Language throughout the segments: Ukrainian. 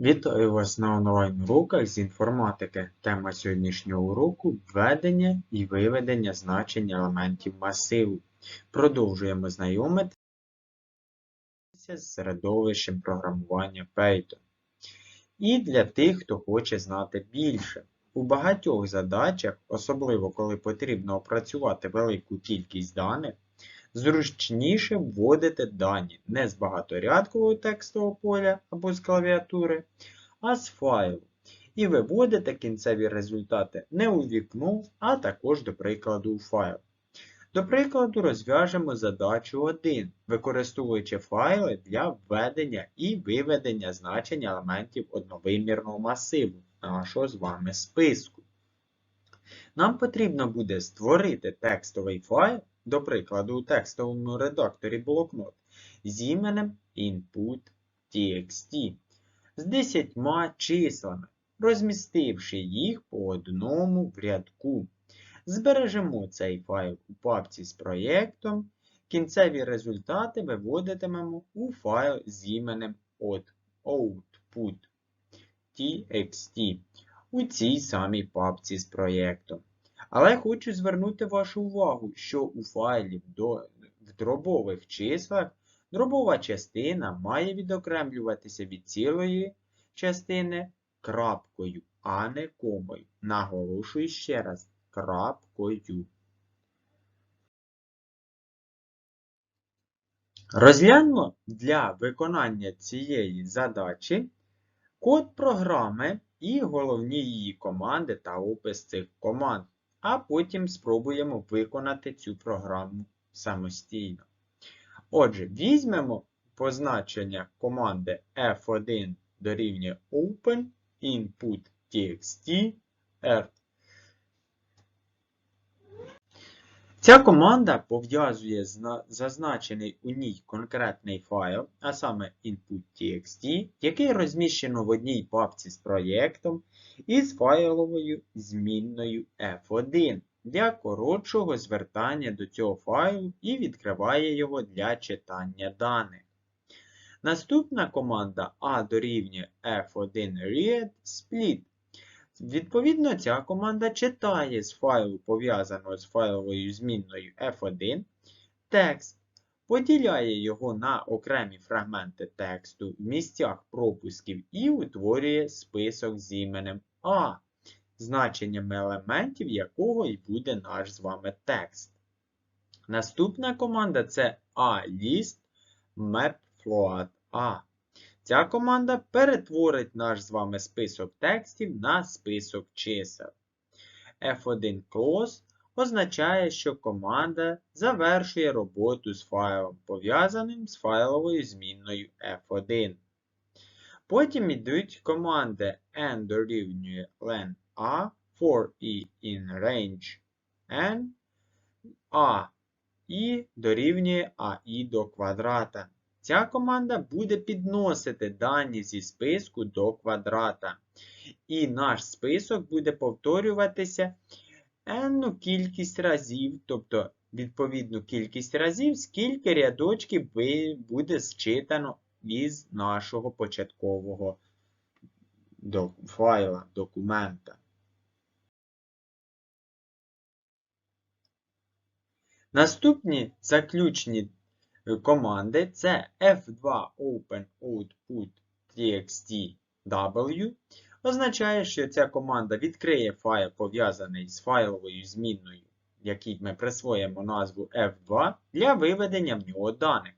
Вітаю вас на онлайн-уроках з інформатики. Тема сьогоднішнього уроку введення і виведення значень елементів масиву. Продовжуємо знайомитися з середовищем програмування Python. І для тих, хто хоче знати більше. У багатьох задачах, особливо коли потрібно опрацювати велику кількість даних, зручніше вводити дані не з багаторядкового текстового поля або з клавіатури, а з файлу. І виводити кінцеві результати не у вікно, а також, до прикладу, у файл. До прикладу, розв'яжемо задачу 1, використовуючи файли для введення і виведення значень елементів одновимірного масиву нашого з вами списку. Нам потрібно буде створити текстовий файл, до прикладу, у текстовому редакторі блокнот з іменем input.txt з 10 числами, розмістивши їх по одному в рядку. Збережемо цей файл у папці з проєктом. Кінцеві результати виводитимемо у файл з іменем output.txt у цій самій папці з проєктом. Але хочу звернути вашу увагу, що у файлі в дробових числах дробова частина має відокремлюватися від цілої частини крапкою, а не комою. Наголошую ще раз крапкою. Розглянемо для виконання цієї задачі код програми і головні її команди та опис цих команд а потім спробуємо виконати цю програму самостійно. Отже, візьмемо позначення команди F1 дорівнює Open Input TXT R. Ця команда пов'язує зазначений у ній конкретний файл, а саме input.txt, який розміщено в одній папці з проєктом із файловою змінною F1 для коротшого звертання до цього файлу і відкриває його для читання даних. Наступна команда A дорівнює F1 read split Відповідно, ця команда читає з файлу, пов'язаного з файловою змінною F1, текст, поділяє його на окремі фрагменти тексту в місцях пропусків і утворює список з іменем А, значенням елементів якого і буде наш з вами текст. Наступна команда це A-list map A. Ця команда перетворить наш з вами список текстів на список чисел. F1 Close означає, що команда завершує роботу з файлом, пов'язаним з файловою змінною F1. Потім йдуть команди n дорівнює len a for e in range n, a і дорівнює ai до квадрата. Ця команда буде підносити дані зі списку до квадрата. І наш список буде повторюватися n кількість разів, тобто відповідну кількість разів, скільки рядочків буде зчитано із нашого початкового файла, документа. Наступні заключні команди це F2 Open Означає, що ця команда відкриє файл, пов'язаний з файловою змінною, який ми присвоїмо назву F2, для виведення в нього даних.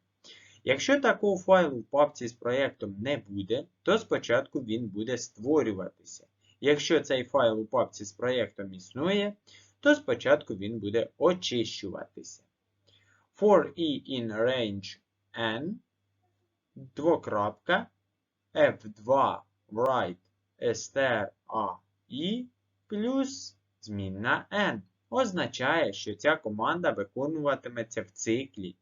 Якщо такого файлу в папці з проєктом не буде, то спочатку він буде створюватися. Якщо цей файл у папці з проєктом існує, то спочатку він буде очищуватися for e in range n, двокрапка, F2 write str a i плюс змінна n. Означає, що ця команда виконуватиметься в циклі.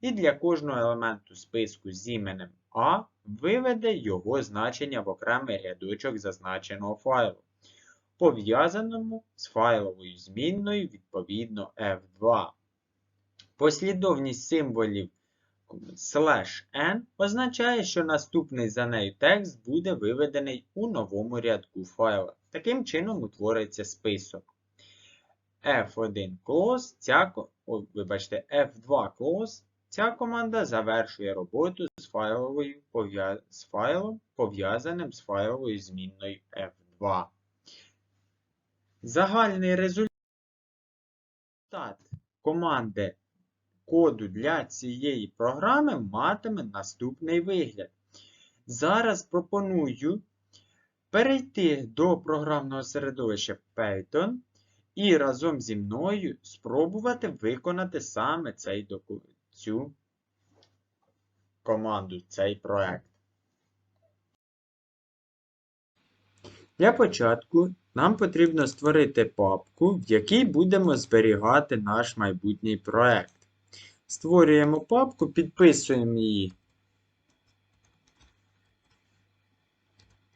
І для кожного елементу списку з іменем A виведе його значення в окремий рядочок зазначеного файлу, пов'язаному з файловою змінною відповідно F2. Послідовність символів slash n означає, що наступний за нею текст буде виведений у новому рядку файла. Таким чином утвориться список. F1 close, ця, о, вибачте, F2 close, ця команда завершує роботу з, файловою, з файлом, пов'язаним з файловою змінною F2. Загальний результат команди коду для цієї програми матиме наступний вигляд. Зараз пропоную перейти до програмного середовища Python і разом зі мною спробувати виконати саме цей цю команду, цей проект. Для початку нам потрібно створити папку, в якій будемо зберігати наш майбутній проект. Створюємо папку, підписуємо її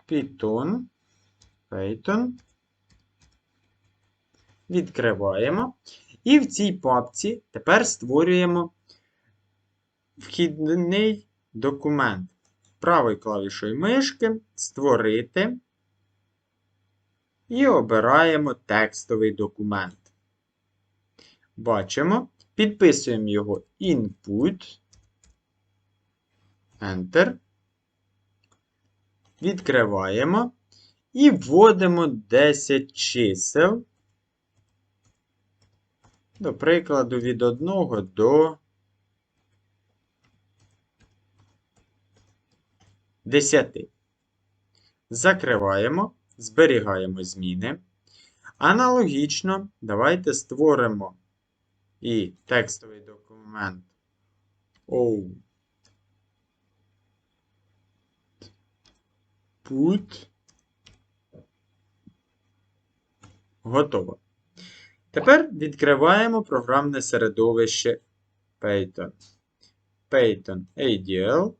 Python, Python. Відкриваємо. І в цій папці тепер створюємо вхідний документ. Правою клавішою мишки Створити. І обираємо текстовий документ. Бачимо, підписуємо його Input. Enter. Відкриваємо і вводимо 10 чисел. До прикладу, від 1 до 10. Закриваємо, зберігаємо зміни. Аналогічно, давайте створимо і текстовий документ O. Put. Готово. Тепер відкриваємо програмне середовище Python. Python ADL.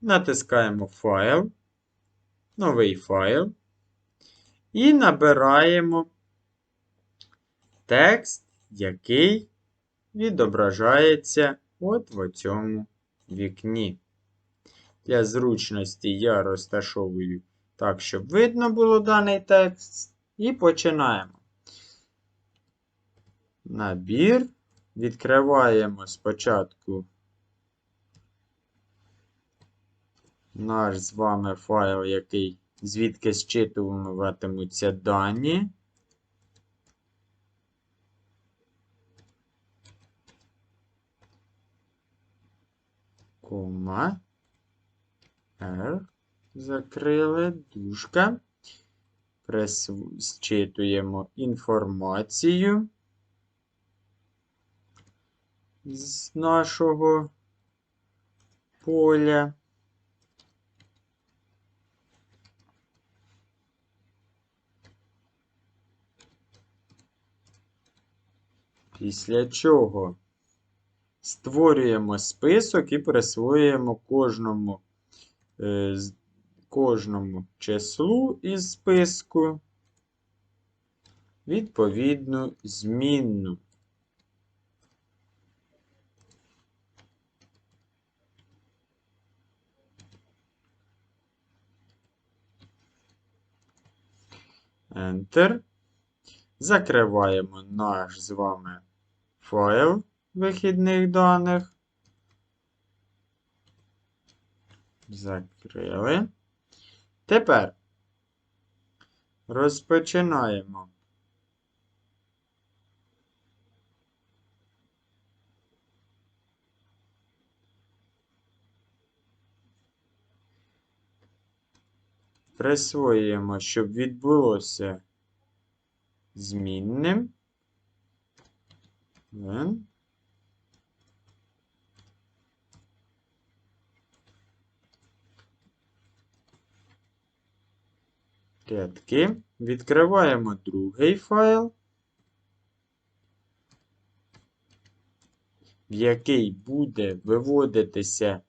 Натискаємо файл, новий файл. І набираємо текст, який відображається от в цьому вікні. Для зручності я розташовую так, щоб видно було даний текст. І починаємо. Набір. Відкриваємо спочатку наш з вами файл, який звідки зчитуватимуться дані. Кома. R. Закрили. Дужка. Зчитуємо інформацію з нашого поля. Після чого створюємо список і присвоюємо кожному, е, кожному числу із списку відповідну змінну. Enter. Закриваємо наш з вами файл вихідних даних. Закрили. Тепер розпочинаємо. Присвоюємо, щоб відбулося змінним. When рядки. Відкриваємо другий файл, в який буде виводитися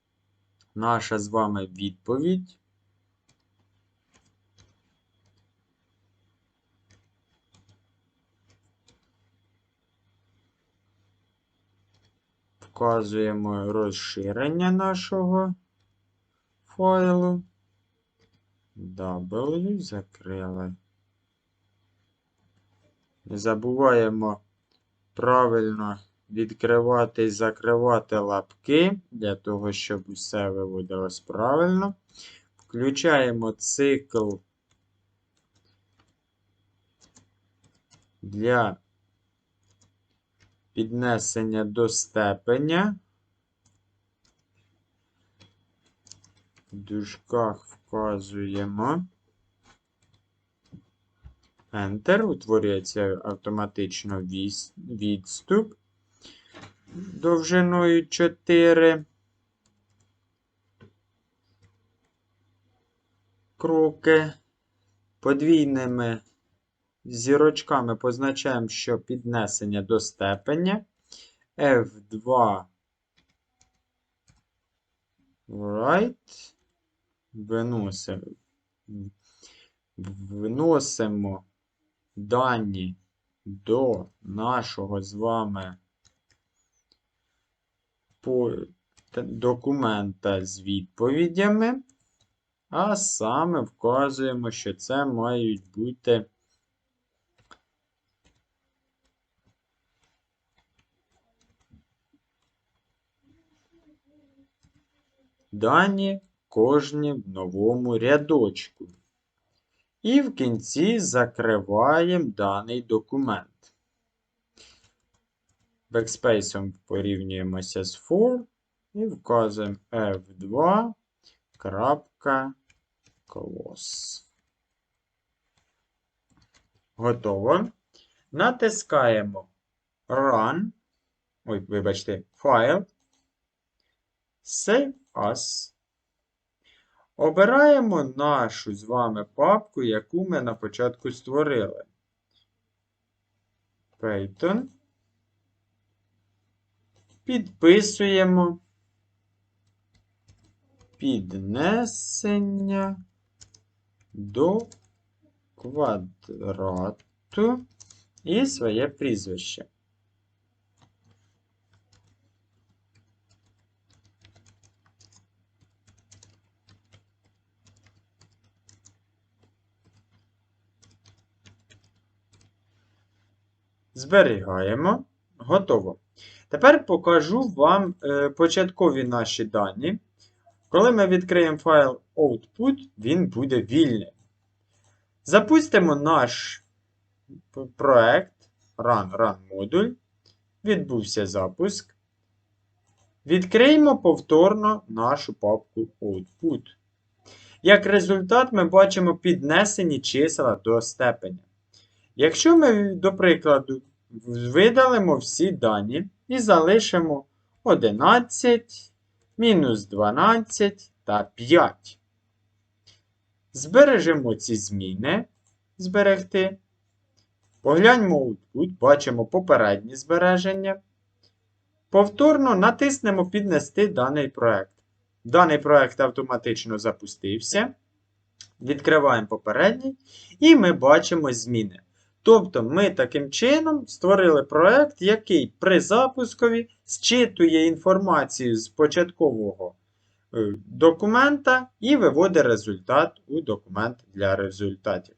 наша з вами відповідь. Вказуємо розширення нашого файлу. W закрили. Не забуваємо правильно відкривати і закривати лапки для того, щоб усе виводилось правильно. Включаємо цикл для піднесення до степеня. В дужках вказуємо. Enter. Утворюється автоматично відступ довжиною 4 кроки. Подвійними зірочками позначаємо, що піднесення до степеня F2 right. Виносимо, вносимо дані до нашого з вами документа з відповідями, а саме вказуємо, що це мають бути дані кожні в новому рядочку. І в кінці закриваємо даний документ. Бекспейсом порівнюємося з for і вказуємо F2. Готово. Натискаємо Run. Ой, вибачте, File. Save As. Обираємо нашу з вами папку, яку ми на початку створили. Python. Підписуємо піднесення до квадрату і своє прізвище. Зберігаємо. Готово. Тепер покажу вам е, початкові наші дані. Коли ми відкриємо файл Output, він буде вільний. Запустимо наш проект Run Run модуль. Відбувся запуск. Відкриємо повторно нашу папку Output. Як результат, ми бачимо піднесені числа до степеня. Якщо ми, до прикладу, видалимо всі дані і залишимо 11, мінус 12 та 5. Збережемо ці зміни. Зберегти. Погляньмо output, бачимо попередні збереження. Повторно натиснемо Піднести даний проект. Даний проект автоматично запустився. Відкриваємо попередній, і ми бачимо зміни. Тобто ми таким чином створили проект, який при запускові зчитує інформацію з початкового е, документа і виводить результат у документ для результатів.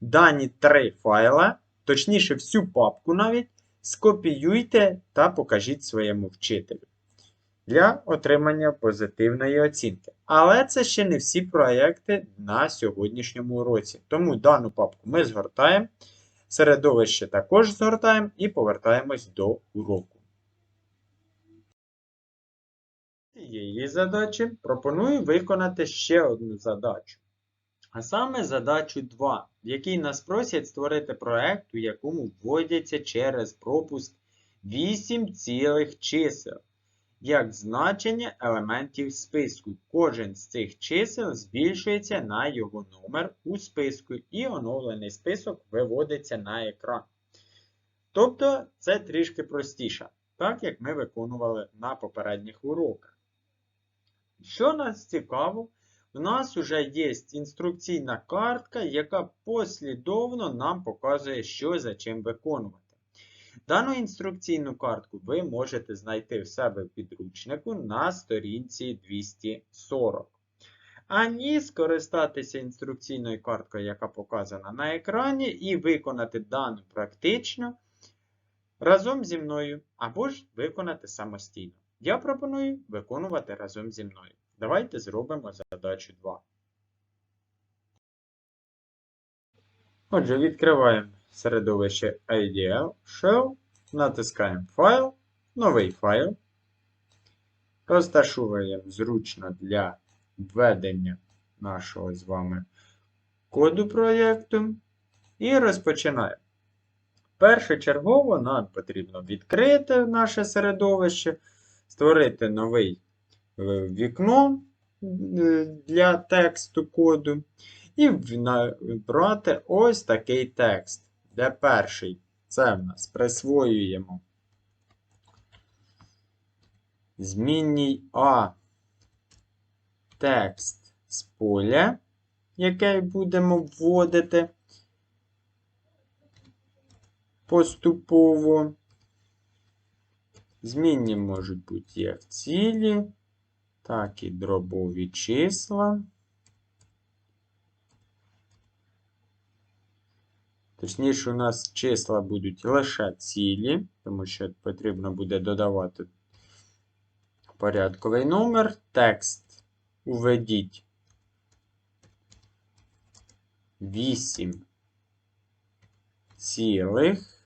Дані три файла, точніше, всю папку навіть, скопіюйте та покажіть своєму вчителю для отримання позитивної оцінки. Але це ще не всі проекти на сьогоднішньому уроці. Тому дану папку ми згортаємо. Середовище також згортаємо і повертаємось до уроку. Цієї задачі пропоную виконати ще одну задачу. А саме задачу 2, в якій нас просять створити проект, у якому вводяться через пропуск 8 цілих чисел як значення елементів списку. Кожен з цих чисел збільшується на його номер у списку, і оновлений список виводиться на екран. Тобто це трішки простіше, так як ми виконували на попередніх уроках. Що нас цікаво, в нас вже є інструкційна картка, яка послідовно нам показує, що за чим виконувати. Дану інструкційну картку ви можете знайти в себе в підручнику на сторінці 240. Ані скористатися інструкційною карткою, яка показана на екрані, і виконати дану практично разом зі мною, або ж виконати самостійно. Я пропоную виконувати разом зі мною. Давайте зробимо задачу 2. Отже, відкриваємо середовище IDL Shell, натискаємо Файл, новий файл. Розташовуємо зручно для введення нашого з вами коду проєкту. І розпочинаємо. Першочергово нам потрібно відкрити наше середовище, створити новий е, вікно е, для тексту коду. І брати ось такий текст, де перший? Це в нас. Присвоюємо. Змінній А. Текст з поля, який будемо вводити. Поступово. Змінні можуть бути як цілі, так і дробові числа. Точніше, у нас числа будуть лише цілі, тому що потрібно буде додавати порядковий номер. Текст уведіть 8 цілих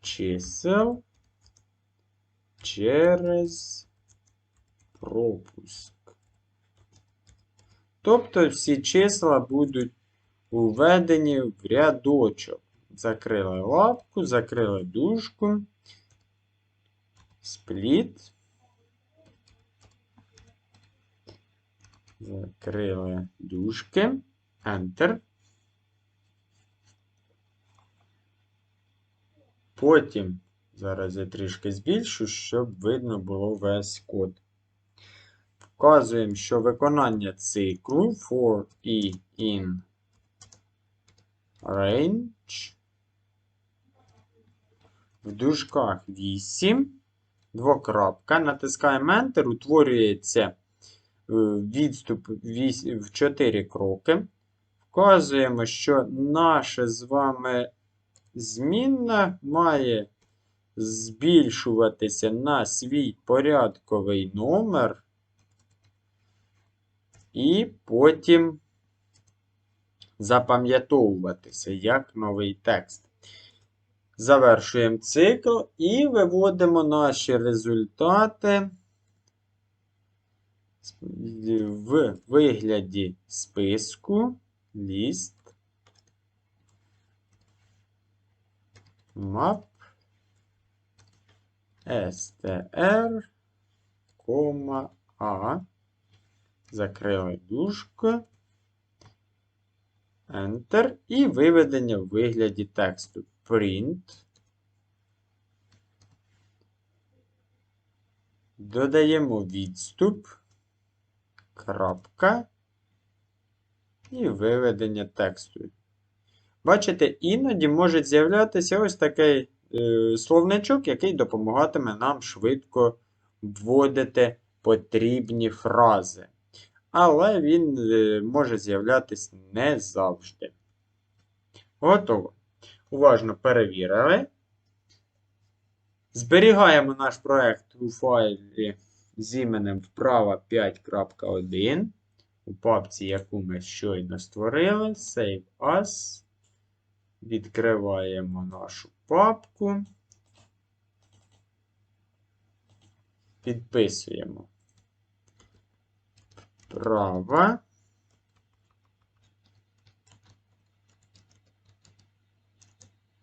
чисел через пропуск. Тобто всі числа будуть уведені в рядочок. Закрили лапку, закрили дужку, спліт. Закрили дужки, Enter. Потім, зараз я трішки збільшу, щоб видно було весь код. Вказуємо, що виконання циклу for e in range. В дужках 8. Двокрапка. Натискаємо Enter, утворюється е, відступ в 4 кроки. Вказуємо, що наша з вами змінна має збільшуватися на свій порядковий номер. І потім запам'ятовуватися як новий текст. Завершуємо цикл і виводимо наші результати в вигляді списку ліст map str, a. Закрили дужку. Enter і виведення в вигляді тексту. Print. Додаємо відступ, крапка і виведення тексту. Бачите, іноді може з'являтися ось такий е, словничок, який допомагатиме нам швидко вводити потрібні фрази але він е, може з'являтися не завжди. Готово. Уважно перевірили. Зберігаємо наш проект у файлі з іменем вправа 5.1 у папці, яку ми щойно створили. Save As. Відкриваємо нашу папку. Підписуємо права.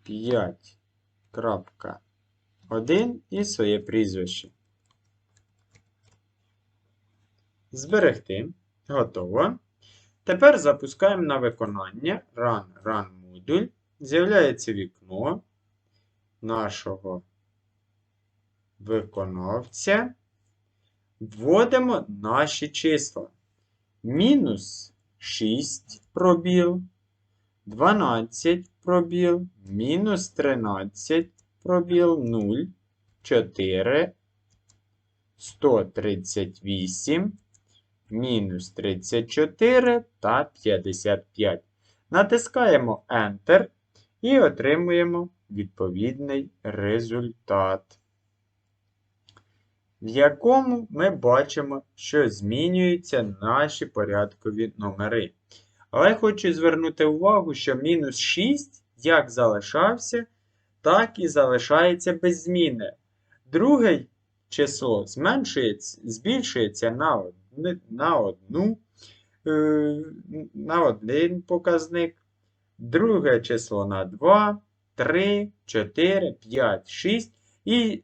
П'ять крапка один і своє прізвище. Зберегти. Готово. Тепер запускаємо на виконання Run Run модуль. З'являється вікно нашого виконавця. Вводимо наші числа мінус 6 пробіл, 12 пробіл, мінус 13, пробіл 0, 4, 138, мінус 34 та 55. Натискаємо Enter і отримуємо відповідний результат, в якому ми бачимо, що змінюються наші порядкові номери. Але хочу звернути увагу, що мінус 6 як залишався, так і залишається без зміни. Друге число зменшується, збільшується на, на одну, е, на один показник. Друге число на 2, 3, 4, 5, 6 і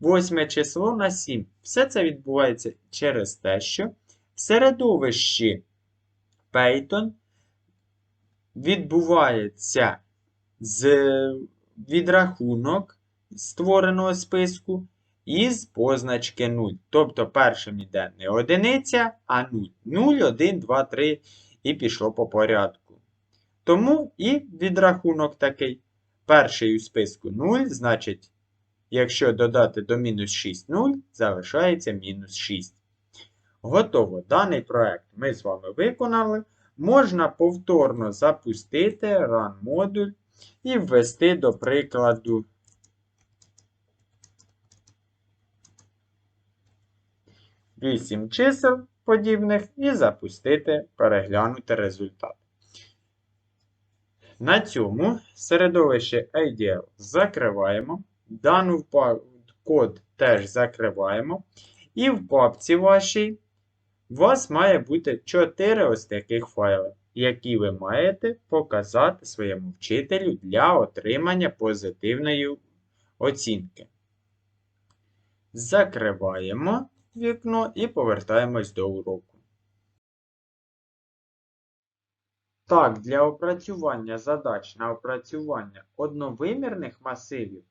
восьме число на 7. Все це відбувається через те, що в середовищі Python відбувається з відрахунок створеного списку із позначки 0. Тобто першим йде не одиниця, а 0. 0, 1, 2, 3 і пішло по порядку. Тому і відрахунок такий. Перший у списку 0, значить, якщо додати до мінус 6 0, залишається мінус 6. Готово. Даний проект ми з вами виконали. Можна повторно запустити Run модуль і ввести, до прикладу, вісім чисел подібних і запустити, переглянути результат. На цьому середовище IDL закриваємо. Дану код теж закриваємо. І в папці вашій у вас має бути 4 ось таких файли, які ви маєте показати своєму вчителю для отримання позитивної оцінки. Закриваємо вікно і повертаємось до уроку. Так, для опрацювання задач на опрацювання одновимірних масивів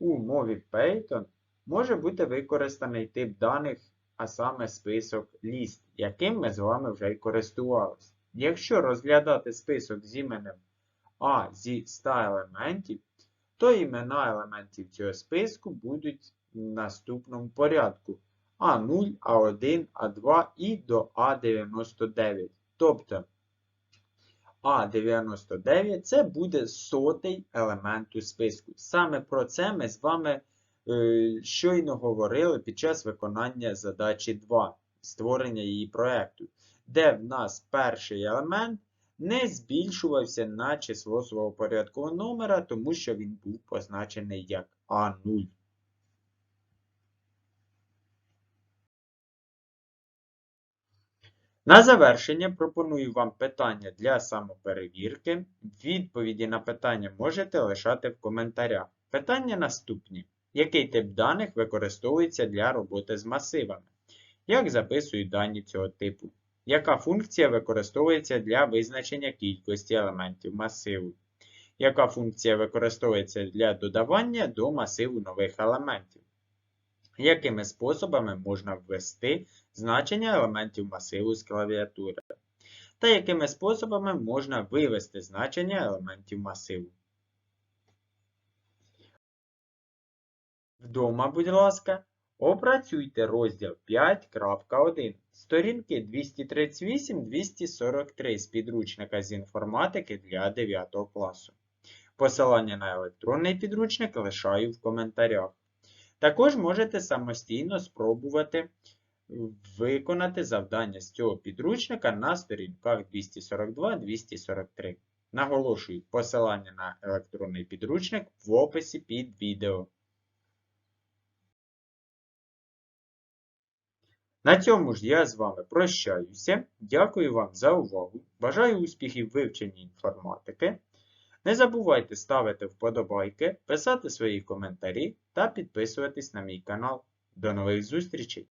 у мові Python може бути використаний тип даних а саме список ліст, яким ми з вами вже й користувалися. Якщо розглядати список з іменем А зі 100 елементів, то імена елементів цього списку будуть в наступному порядку А0, А1, А2 і до А99. Тобто А99 це буде сотий елемент у списку. Саме про це ми з вами Е, щойно говорили під час виконання задачі 2, створення її проєкту, де в нас перший елемент не збільшувався на число свого порядкового номера, тому що він був позначений як А0. На завершення пропоную вам питання для самоперевірки. Відповіді на питання можете лишати в коментарях. Питання наступні. Який тип даних використовується для роботи з масивами? Як записують дані цього типу? Яка функція використовується для визначення кількості елементів масиву? Яка функція використовується для додавання до масиву нових елементів? Якими способами можна ввести значення елементів масиву з клавіатури? Та якими способами можна вивести значення елементів масиву? Вдома, будь ласка, опрацюйте розділ 5.1 сторінки 238-243 з підручника з інформатики для 9 класу. Посилання на електронний підручник лишаю в коментарях. Також можете самостійно спробувати виконати завдання з цього підручника на сторінках 242-243. Наголошую посилання на електронний підручник в описі під відео. На цьому ж я з вами прощаюся. Дякую вам за увагу. Бажаю успіхів в вивченні інформатики. Не забувайте ставити вподобайки, писати свої коментарі та підписуватись на мій канал. До нових зустрічей!